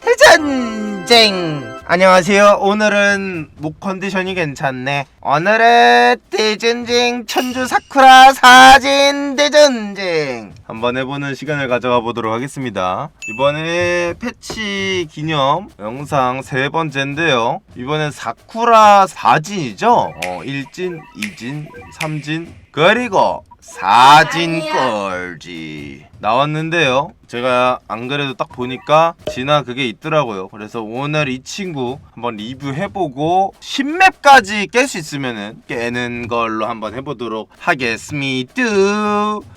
대전쟁! 안녕하세요. 오늘은 목 컨디션이 괜찮네. 오늘은 대전쟁 천주 사쿠라 사진 대전쟁 한번 해보는 시간을 가져가 보도록 하겠습니다. 이번에 패치 기념 영상 세 번째인데요. 이번엔 사쿠라 사진이죠? 어 1진 2진 3진 그리고 사진 꼴지 나왔는데요. 제가 안 그래도 딱 보니까 진화 그게 있더라고요. 그래서 오늘 이 친구 한번 리뷰해보고 10맵까지 깰 수 있으면은 깨는 걸로 한번 해보도록 하겠습니다.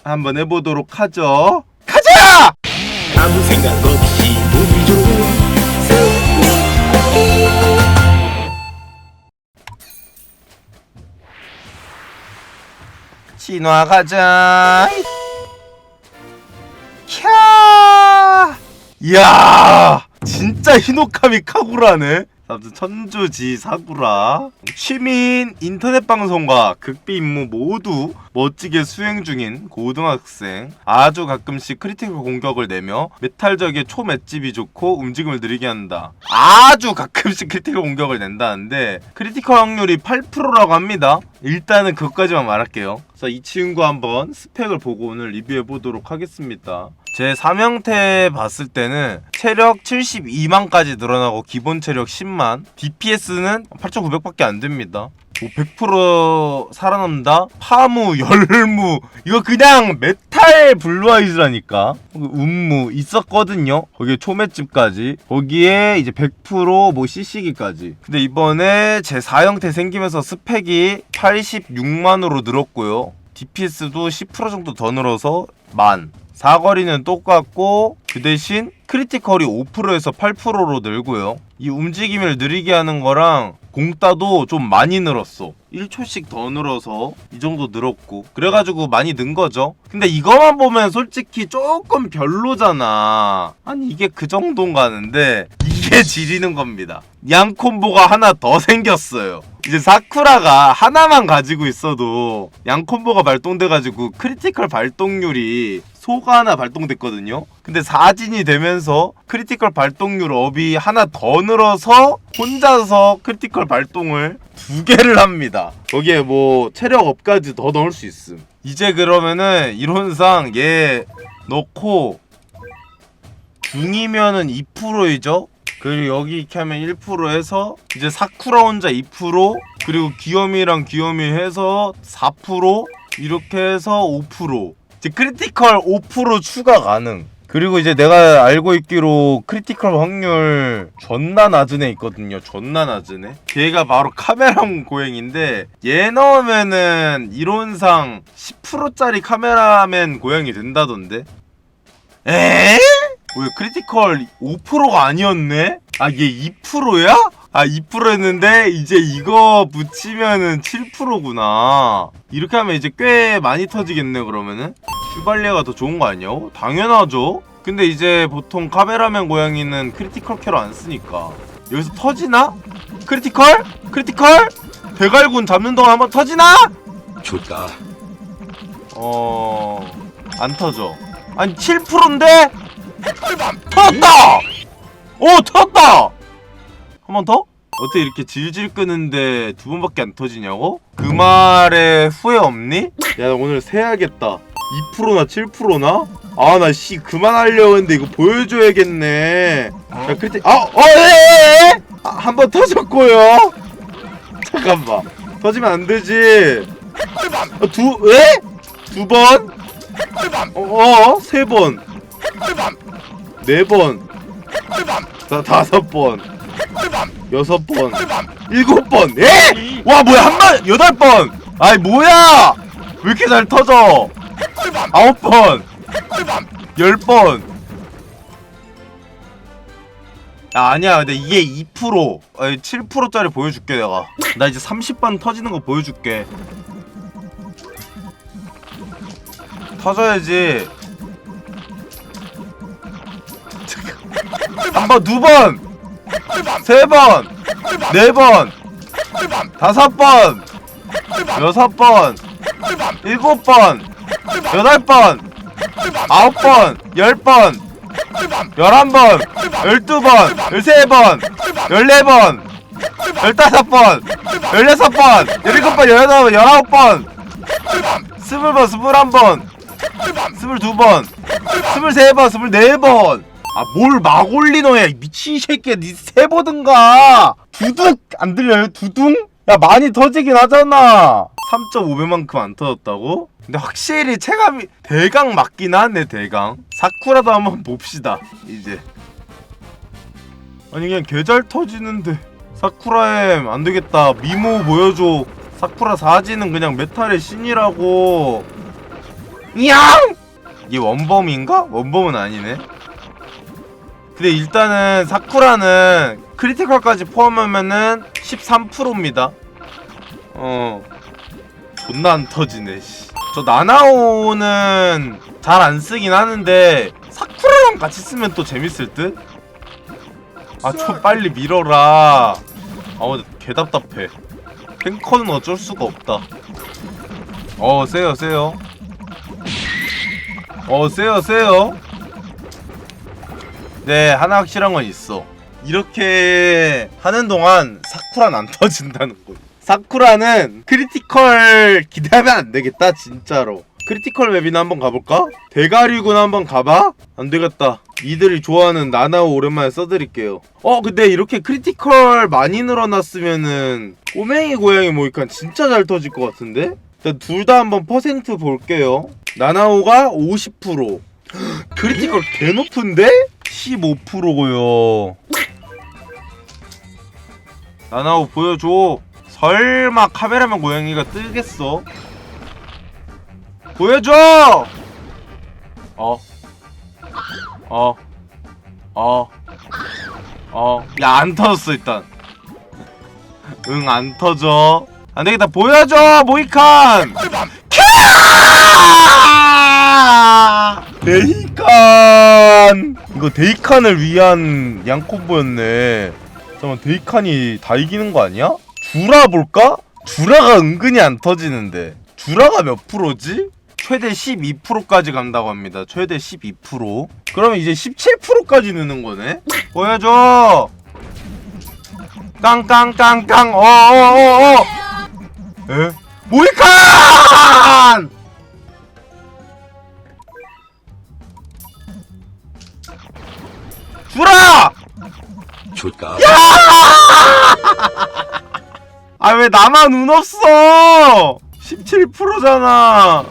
한번 해보도록 하죠. 가자! 아무 생각 없이 운 좋은 진화 가자. 이야! 진짜 히노카미 카구라네. 아무튼 천주지 사구라 취미인 인터넷 방송과 극비 임무 모두 멋지게 수행 중인 고등학생 아주 가끔씩 크리티컬 공격을 내며 메탈적의 초맷집이 좋고 움직임을 느리게 한다 아주 가끔씩 크리티컬 공격을 낸다는데 크리티컬 확률이 8%라고 합니다 일단은 그것까지만 말할게요. 그래서 이 친구 한번 스펙을 보고 오늘 리뷰해 보도록 하겠습니다. 제 3형태 봤을 때는 체력 72만까지 늘어나고 기본 체력 10만 DPS는 8900밖에 안 됩니다. 뭐 100% 살아남다? 파무, 열무. 이거 그냥 메탈 블루아이즈라니까. 운무 있었거든요. 거기에 초맷집까지. 거기에 이제 100%뭐 CC기까지. 근데 이번에 제 4형태 생기면서 스펙이 86만으로 늘었고요. DPS도 10% 정도 더 늘어서 만. 사거리는 똑같고 그 대신 크리티컬이 5%에서 8%로 늘고요. 이 움직임을 느리게 하는 거랑 공따도 좀 많이 늘었어. 1초씩 더 늘어서 이 정도 늘었고 그래가지고 많이 는 거죠. 근데 이거만 보면 솔직히 조금 별로잖아. 아니 이게 그 정도인 가는데 이게 지리는 겁니다. 양 콤보가 하나 더 생겼어요. 이제 사쿠라가 하나만 가지고 있어도 양 콤보가 발동돼가지고 크리티컬 발동률이 소가 하나 발동됐거든요. 근데 사진이 되면서 크리티컬 발동률 업이 하나 더 늘어서 혼자서 크리티컬 발동을 두 개를 합니다. 거기에 뭐 체력 업까지 더 넣을 수 있음. 이제 그러면은 이론상 얘 넣고 중이면은 2%이죠? 그리고 여기 이렇게 하면 1% 해서 이제 사쿠라 혼자 2% 그리고 귀요미랑 귀요미 해서 4% 이렇게 해서 5% 이제 크리티컬 5% 추가 가능 그리고 이제 내가 알고 있기로 크리티컬 확률 존나 낮은 애 있거든요 존나 낮은 애 걔가 바로 카메라문 고행인데 얘 넣으면은 이론상 10%짜리 카메라맨 고행이 된다던데 에? 왜 크리티컬 5%가 아니었네? 아 얘 2%야? 아 2%였는데 이제 이거 붙이면은 7%구나 이렇게 하면 이제 꽤 많이 터지겠네 그러면은 슈발리아가 더 좋은 거 아니야? 당연하죠 근데 이제 보통 카메라맨 고양이는 크리티컬 캐로 안 쓰니까 여기서 터지나? 크리티컬? 크리티컬? 대갈군 잡는 동안 한번 터지나? 좋다 어... 안 터져 아니 7%인데? 터졌다! 오 터졌다! 한 번 더? 어떻게 이렇게 질질 끄는데 두 번밖에 안 터지냐고? 그 말에 후회 없니? 야 나 오늘 세야겠다 2%나 7%나? 아 나 씨 그만하려고 했는데 이거 보여줘야겠네 야 그때 아! 어! 에! 아, 한번 터졌고요 잠깐만 터지면 안 되지 어, 두, 에? 두 번? 어, 어? 세 번. 네 번. 다, 다섯 번. 여섯 번. 일곱 번. 에? 와, 뭐야, 한 번, 여덟 번. 아이, 뭐야! 왜 이렇게 잘 터져? 아홉 번. 열 번. 야, 아니야. 근데 이게 2%, 아니, 7%짜리 보여줄게, 내가. 나 이제 30번 터지는 거 보여줄게. 터져야지. 한 번, 두 번! 세 번, 네 번, 다섯 번, 여섯 번, 일곱 번, 여덟 번, 아홉 번, 열 번, 열한 번, 열두 번, 열세 번, 열네 번, 열다섯 번, 열여섯 번, 열일곱 번, 열여덟 번, 열아홉 번, 스물 번, 스물한 번, 스물두 번, 스물세 번, 스물네 번. 아뭘막 올리노야 이 미친 새끼야. 니 세 보든가. 두둑! 안 들려요? 두둥? 야 많이 터지긴 하잖아. 3.5배만큼 안 터졌다고? 근데 확실히 체감이 대강 맞긴 하네 대강. 사쿠라도 한번 봅시다 이제. 아니 그냥 개잘 터지는데 사쿠라엠 안되겠다. 미모 보여줘. 사쿠라 사지는 그냥 메탈의 신이라고. 이양! 이게 원범인가? 원범은 아니네 근데 일단은 사쿠라는 크리티컬까지 포함하면은 13%입니다. 어. 존나 안 터지네 씨. 저 나나오는 잘 안 쓰긴 하는데 사쿠라랑 같이 쓰면 또 재밌을 듯? 아 좀 빨리 밀어라. 아우 개답답해. 탱커는 어쩔 수가 없다. 어 세요 세요. 어 세요 세요 네 하나 확실한 건 있어 이렇게 하는 동안 사쿠라는 안 터진다는 거 사쿠라는 크리티컬 기대하면 안 되겠다 진짜로 크리티컬 맵이나 한번 가볼까? 대가리군 한번 가봐? 안 되겠다 이들이 좋아하는 나나오 오랜만에 써드릴게요 어 근데 이렇게 크리티컬 많이 늘어났으면은 꼬맹이 고양이 모이칸 진짜 잘 터질 것 같은데? 일단 둘 다 한번 퍼센트 볼게요 나나오가 50% 크리티컬 개 높은데? 15%고요 나나오 보여줘 설마 카메라맨 고양이가 뜨겠어? 보여줘! 어. 어. 어. 어. 야, 안 터졌어, 일단. 응, 안 터져. 안 되겠다, 보여줘! 모이칸! 캬! 데이칸! 이거 데이칸을 위한 양콤보였네. 잠깐만, 데이칸이 다 이기는 거 아니야? 주라 볼까? 주라가 은근히 안 터지는데. 주라가 몇 프로지? 최대 12%까지 간다고 합니다. 최대 12%. 그러면 이제 17%까지 느는 거네? 보여줘! 깡깡깡깡! 어어어어! 에? 모이칸! 왜 나만 운 없어? 17%잖아.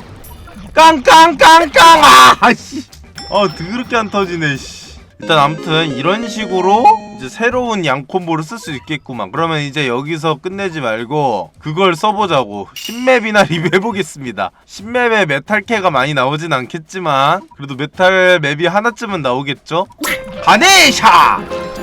깡깡깡깡 아씨. 어 더럽게 안 터지네 씨. 일단 아무튼 이런 식으로 이제 새로운 양콤보를 쓸 수 있겠구만. 그러면 이제 여기서 끝내지 말고 그걸 써보자고. 신맵이나 리뷰해보겠습니다. 신맵에 메탈캐가 많이 나오진 않겠지만 그래도 메탈 맵이 하나쯤은 나오겠죠? 가네샤!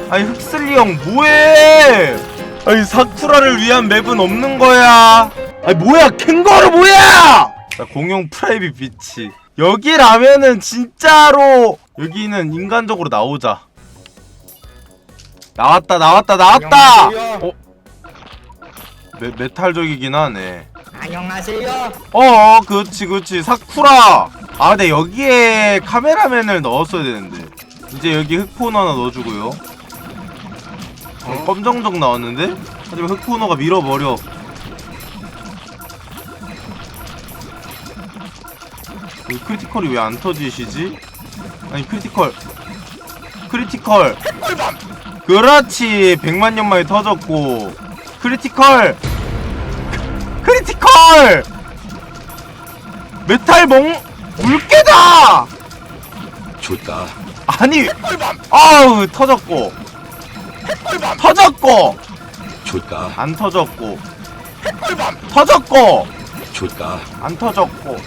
아니 흑슬리 형 뭐해? 아니 사쿠라를 위한 맵은 없는 거야. 아니 뭐야 캥거루 뭐야? 자 공용 프라이빗 비치. 여기라면은 진짜로 여기는 인간적으로 나오자. 나왔다 나왔다 나왔다. 어? 메, 메탈적이긴 하네. 안녕하세요. 어, 그렇지, 그렇지. 사쿠라. 아, 근데 여기에 카메라맨을 넣었어야 되는데. 이제 여기 흑포너 하나 넣어주고요. 어, 검정적 나왔는데? 하지만 흑포너가 밀어버려. 이 크리티컬이 왜 안 터지시지? 아니, 크리티컬. 크리티컬. 그렇지. 100만 년 만에 터졌고. 크리티컬. 크리티컬! 메탈 멍 물개다! 좋다. 아니 아우 터졌고 터졌고 좋다. 안 터졌고 터졌고 좋다. 안 터졌고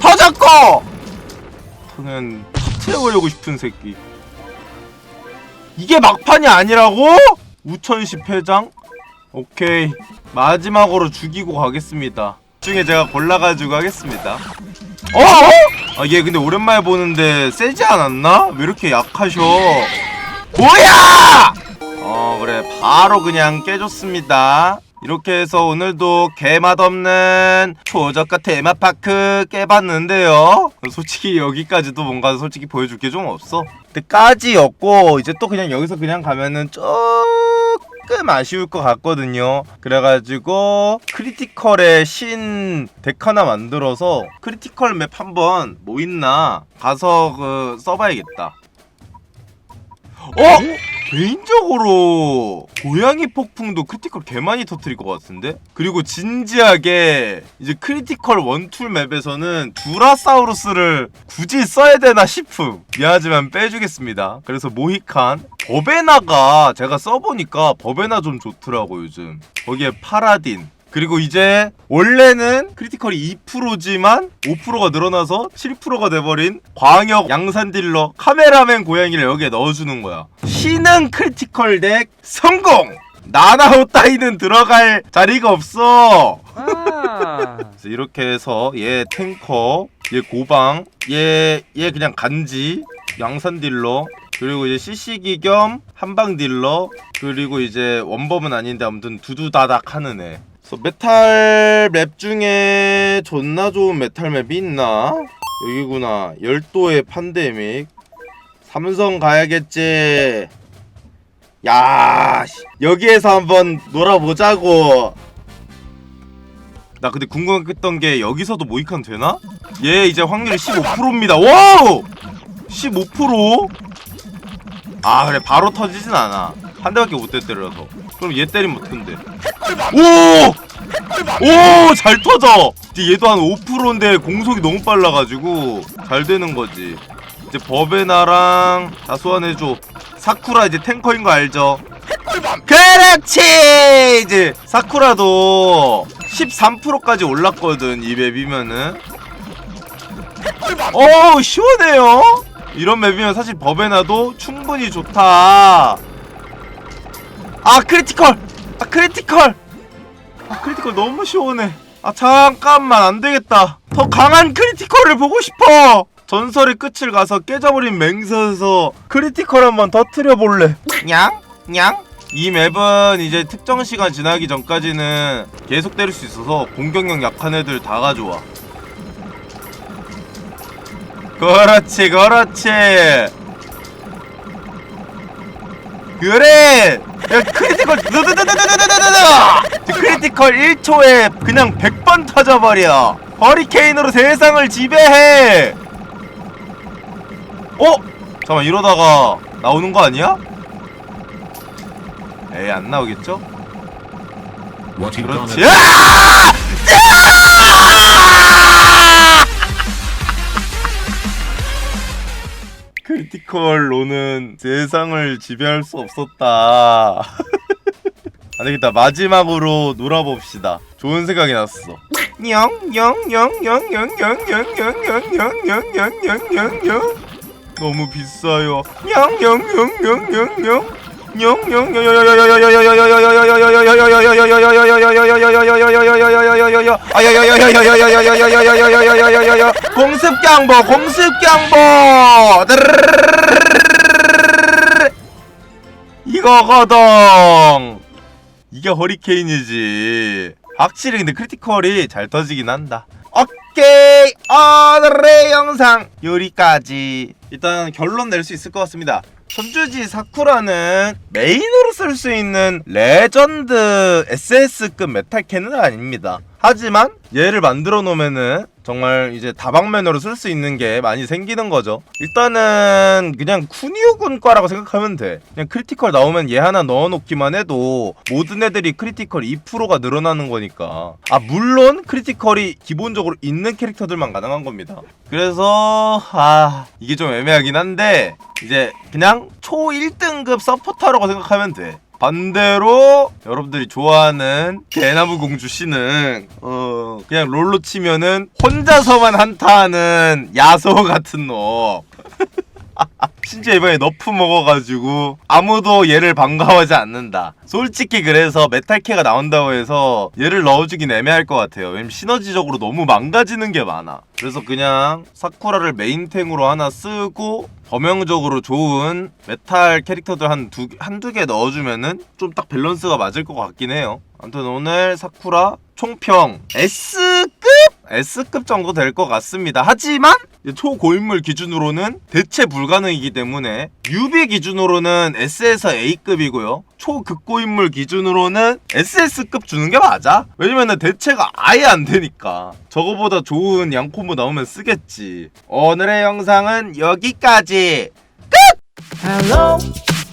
터졌고 그냥 터트려보려고 싶은 새끼 이게 막판이 아니라고? 우천시 회장? 오케이 마지막으로 죽이고 가겠습니다 중에 제가 골라가지고 하겠습니다 어? 아 얘 근데 오랜만에 보는데 세지 않았나? 왜 이렇게 약하셔 뭐야! 바로 그냥 깨줬습니다. 이렇게 해서 오늘도 개맛없는 초저가 테마파크 깨봤는데요. 솔직히 여기까지도 뭔가 솔직히 보여줄 게 좀 없어. 그때까지였고 이제 또 그냥 여기서 그냥 가면은 조금 아쉬울 것 같거든요. 그래가지고 크리티컬의 신덱 하나 만들어서 크리티컬 맵 한번 뭐 있나 가서 그 써봐야겠다. 어? 개인적으로 고양이 폭풍도 크리티컬 개 많이 터트릴 것 같은데? 그리고 진지하게 이제 크리티컬 원툴 맵에서는 두라사우루스를 굳이 써야 되나 싶음 미안하지만 빼주겠습니다 그래서 모히칸 버베나가 제가 써보니까 버베나 좀 좋더라고 요즘 거기에 파라딘 그리고 이제 원래는 크리티컬이 2%지만 5%가 늘어나서 7%가 돼버린 광역 양산 딜러 카메라맨 고양이를 여기에 넣어주는 거야. 신흥 크리티컬 덱 성공! 나나호 따위는 들어갈 자리가 없어. 아. 그래서 이렇게 해서 얘 탱커, 얘 고방, 얘, 얘 그냥 간지, 양산 딜러, 그리고 이제 CC기 겸 한방 딜러, 그리고 이제 원범은 아닌데 아무튼 두두다닥 하는 애. 그래서 메탈 맵 중에 존나 좋은 메탈 맵이 있나? 여기구나. 열도의 판데믹. 삼성 가야겠지. 야, 씨. 여기에서 한번 놀아보자고. 나 근데 궁금했던 게 여기서도 모이칸 되나? 얘 이제 확률이 15%입니다. 와우! 15%? 아 그래 바로 터지진 않아. 한 대밖에 못 때려서. 그럼 얘 때리면 어떡한데? 오! 오! 잘 터져! 이제 얘도 한 5%인데 공속이 너무 빨라가지고 잘 되는 거지. 이제 버베나랑 다 소환해줘. 사쿠라 이제 탱커인 거 알죠? 그렇지! 이제 사쿠라도 13%까지 올랐거든 이 맵이면은. 어 시원해요. 이런 맵이면 사실 버베나도 충분히 좋다. 아 크리티컬! 아 크리티컬! 아 크리티컬 너무 시원해. 아 잠깐만 안 되겠다. 더 강한 크리티컬을 보고 싶어. 전설의 끝을 가서 깨져버린 맹세에서 크리티컬 한번 터트려 볼래. 냥? 냥? 이 맵은 이제 특정 시간 지나기 전까지는 계속 때릴 수 있어서 공격력 약한 애들 다 가져와. 그렇지, 그렇지. 그래. 야 크리티컬 드드드드드드드드드. 크리티컬 1초에 그냥 100번 터져버려. 허리케인으로 세상을 지배해. 어? 잠깐 이러다가 나오는 거 아니야? 에이 안 나오겠죠? 그렇지. gonna 아! 아! 크리티컬 로는 세상을 지배할 수 없었다. 안 되겠다. 마지막으로 놀아봅시다. 좋은 생각이 났어. 너무 비싸요. 공습 경보 공습 경보. 이거거든 이게 허리케인이지. 확실히 근데 크리티컬이 잘 터지긴 한다. 오케이 오늘의 영상 여기까지. 일단 결론 낼 수 있을 것 같습니다 손주지 사쿠라는 메인으로 쓸 수 있는 레전드 SS급 메탈캔은 아닙니다 하지만 얘를 만들어 놓으면은 정말 이제 다방면으로 쓸 수 있는 게 많이 생기는 거죠. 일단은 그냥 쿠니오군 과라고 생각하면 돼. 그냥 크리티컬 나오면 얘 하나 넣어놓기만 해도 모든 애들이 크리티컬 2%가 늘어나는 거니까. 아 물론 크리티컬이 기본적으로 있는 캐릭터들만 가능한 겁니다. 그래서 아 이게 좀 애매하긴 한데 이제 그냥 초 1등급 서포터라고 생각하면 돼. 반대로 여러분들이 좋아하는 대나무 공주 씨는 어 그냥 롤로 치면은 혼자서만 한타하는 야소 같은 놈. 진짜 이번에 너프 먹어가지고 아무도 얘를 반가워하지 않는다. 솔직히 그래서 메탈캐가 나온다고 해서 얘를 넣어주긴 애매할 것 같아요. 왜냐면 시너지적으로 너무 망가지는 게 많아. 그래서 그냥 사쿠라를 메인탱으로 하나 쓰고 범용적으로 좋은 메탈 캐릭터들 한 두, 한두 개 넣어주면은 좀 딱 밸런스가 맞을 것 같긴 해요. 아무튼 오늘 사쿠라 총평 S급? S급 정도 될 것 같습니다. 하지만 초고인물 기준으로는 대체 불가능이기 때문에 유비 기준으로는 S에서 A급이고요. 초극고인물 기준으로는 SS급 주는 게 맞아. 왜냐면은 대체가 아예 안 되니까. 저거보다 좋은 양콤보 나오면 쓰겠지. 오늘의 영상은 여기까지. Hello,